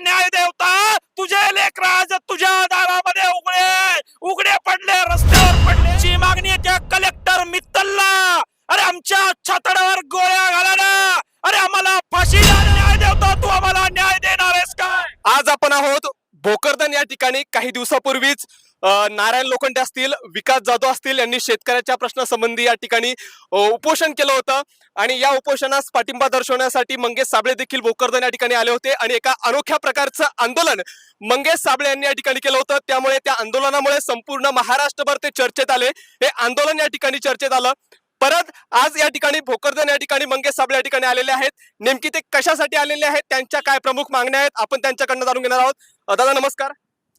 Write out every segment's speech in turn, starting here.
न्याय देवता तुझे लेकराज तुझ्या दारामध्ये उघडे. उघडे पडले रस्त्यावर पडले मागणी आहे त्या कलेक्टर मित्तलला अरे आमच्या छातडावर गोळ्या घाला ना अरे आम्हाला फाशी न्याय देवता तू आम्हाला न्याय देणार आहेस काय? आज आपण आहोत भोकरदन या ठिकाणी. काही दिवसापूर्वीच नारायण लोखंडे असतील विकास जाधव असतील यांनी शेतकऱ्याच्या प्रश्नासंबंधी या ठिकाणी उपोषण केलं होतं. आणि या उपोषणास पाठिंबा दर्शवण्यासाठी मंगेश साबळे देखील भोकरदन या ठिकाणी आले होते. आणि एका अनोख्या प्रकारचं आंदोलन मंगेश साबळे यांनी या ठिकाणी केलं होतं. त्यामुळे त्या आंदोलनामुळे संपूर्ण महाराष्ट्रभर ते चर्चेत आले. हे आंदोलन या ठिकाणी चर्चेत आलं. परत आज या ठिकाणी भोकरदन या ठिकाणी मंगेश साबळे या ठिकाणी आलेले आहेत. नेमकी ते कशासाठी आलेले आहेत? त्यांच्या काय प्रमुख मागण्या आहेत? आपण त्यांच्याकडनं जाणून घेणार आहोत. दादा नमस्कार.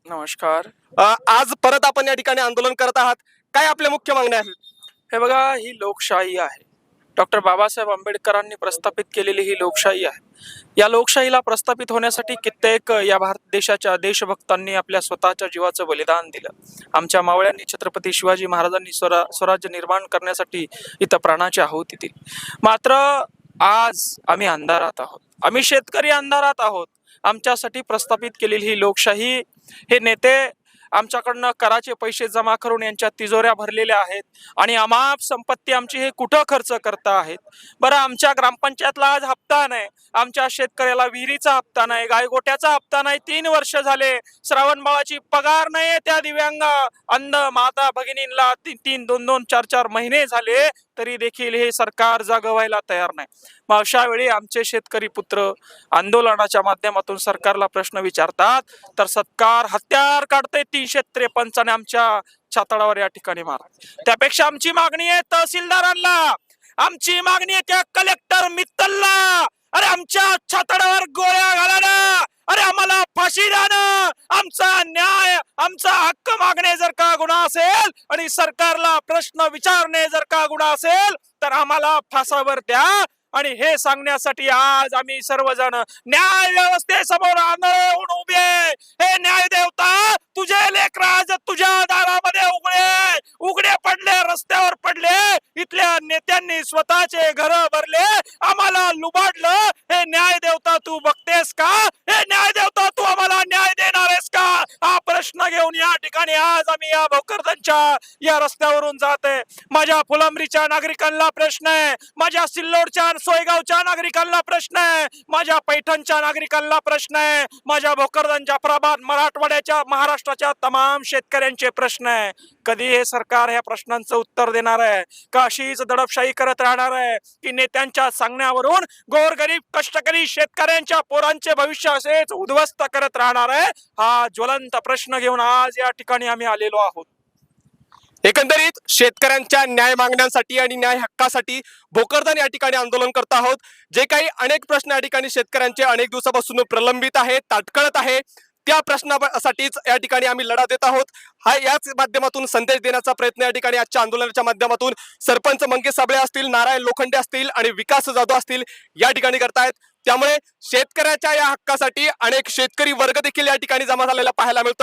नमस्कार. अ, आज परत आपण या ठिकाणी आंदोलन करत आहात. काय आपल्या मुख्य मागण्या आहेत? हे बघा ही लोकशाही आहे. डॉक्टर बाबासाहेब आंबेडकरांनी प्रस्थापित केलेली ही लोकशाही आहे. या लोकशाहीला प्रस्थापित होण्यासाठी कित्येक या भारत देशाच्या देशभक्तांनी आपल्या स्वतःच्या जीवाचं बलिदान दिलं. आमच्या मावळ्यांनी छत्रपती शिवाजी महाराजांनी स्वरा स्वराज्य निर्माण करण्यासाठी इथं प्राणाची आहुती दिली. मात्र आज आम्ही अंधारात आहोत. आम्ही शेतकरी अंधारात आहोत. आमच्यासाठी प्रस्थापित केलेली ही लोकशाही हे नेते आमच्याकडनं कराचे पैसे जमा करून यांच्या तिजोऱ्या भरलेल्या आहेत आणि अमाप संपत्ती आमची हे कुठं खर्च करता आहेत? बरं आमच्या ग्रामपंचायतला आज हप्ता नाही. आमच्या शेतकऱ्याला विहिरीचा हप्ता नाही गायगोट्याचा हप्ता नाही. तीन वर्ष झाले श्रावण बाळाची पगार नाही त्या दिव्यांग. अंध माता भगिनींना तीन तीन दोन दोन चार चार महिने झाले तरी देखील हे सरकार जागवायला तयार नाही. मग अशा वेळी आमचे शेतकरी पुत्र आंदोलनाच्या माध्यमातून सरकारला प्रश्न विचारतात तर सरकार हत्यार काढते ती तीनशे त्रेपन्नचा आमच्या छातडावर या ठिकाणी मारा. त्यापेक्षा आमची मागणी आहे तहसीलदारांना. आमची मागणी आहे त्या कलेक्टर मित्तलला अरे आमच्या छातडावर गोळ्या घालाना अरे आम्हाला फाशी द्याना आमचा न्याय आमचा हक्क मागणे जर का गुन्हा असेल आणि सरकारला प्रश्न विचारणे जर का गुन्हा असेल तर आम्हाला फासावर द्या. आणि हे सांगण्यासाठी आज आम्ही सर्वजण न्याय व्यवस्थेसमोर आंदोलन उभे हे न्याय देवता तुझे लेकराज तुझ्या दारामध्ये उघडे उघडे पडले रस्त्यावर पडले इथल्या नेत्यांनी स्वतःचे घर भरले आम्हाला लुबाडलं हे न्याय देवता तू घेऊन या ठिकाणी आज आम्ही या भोकरदनच्या या रस्त्यावरून जात आहे. माझ्या फुलंब्रीच्या नागरिकांना प्रश्न आहे. माझ्या सिल्लोडच्या सोयगावच्या नागरिकांना प्रश्न आहे. माझ्या पैठणच्या नागरिकांना प्रश्न आहे. माझ्या भोकरदनच्या प्रभात मराठवाड्याच्या महाराष्ट्राच्या तमाम शेतकऱ्यांचे प्रश्न आहे. कधी हे सरकार ह्या प्रश्नांचं उत्तर देणार आहे. का अशीच दडपशाही करत राहणार आहे? की नेत्यांच्या सांगण्यावरून गोरगरीब कष्टकरी शेतकऱ्यांच्या पोरांचे भविष्य असेच उद्ध्वस्त करत राहणार आहे? हा ज्वलंत प्रश्न घेऊन आज या ठिकाणी आम्ही आलेलो आहोत. एकंदरीत शेतकऱ्यांच्या न्याय मागण्यांसाठी आणि न्याय हक्कासाठी भोकरदन या ठिकाणी आंदोलन करत आहोत. जे काही अनेक प्रश्न या ठिकाणी शेतकऱ्यांचे अनेक दिवसापासून प्रलंबित आहे ताटकळत आहे त्या प्रश्नासाठीच या ठिकाणी आम्ही लढा देत आहोत. हा याच माध्यमातून संदेश देण्याचा प्रयत्न या ठिकाणी आजच्या आंदोलनाच्या माध्यमातून सरपंच मंगेश साबळे असतील नारायण लोखंडे असतील आणि विकास जाधव असतील या ठिकाणी करतायत. त्यामुळे शेतकऱ्याच्या या हक्कासाठी अनेक शेतकरी वर्ग देखील या ठिकाणी जमा झालेला पाहायला मिळतोय.